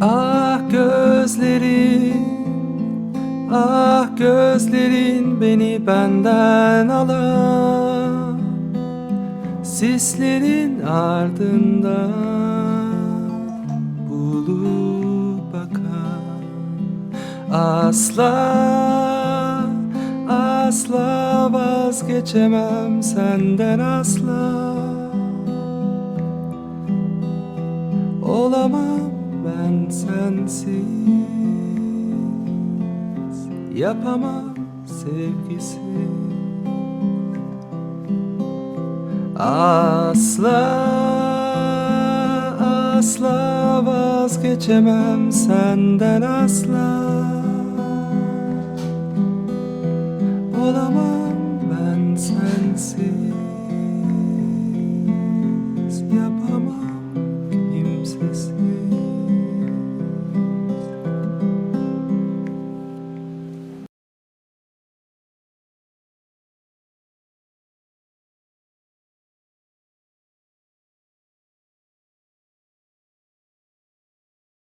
Ah gözlerin Ah gözlerin beni benden alan Sislerin ardında bulup bakan Asla asla vazgeçemem senden asla. Olamam sensiz. Yapamam sevgisiz Asla asla vazgeçemem senden asla. Olamam ben sensiz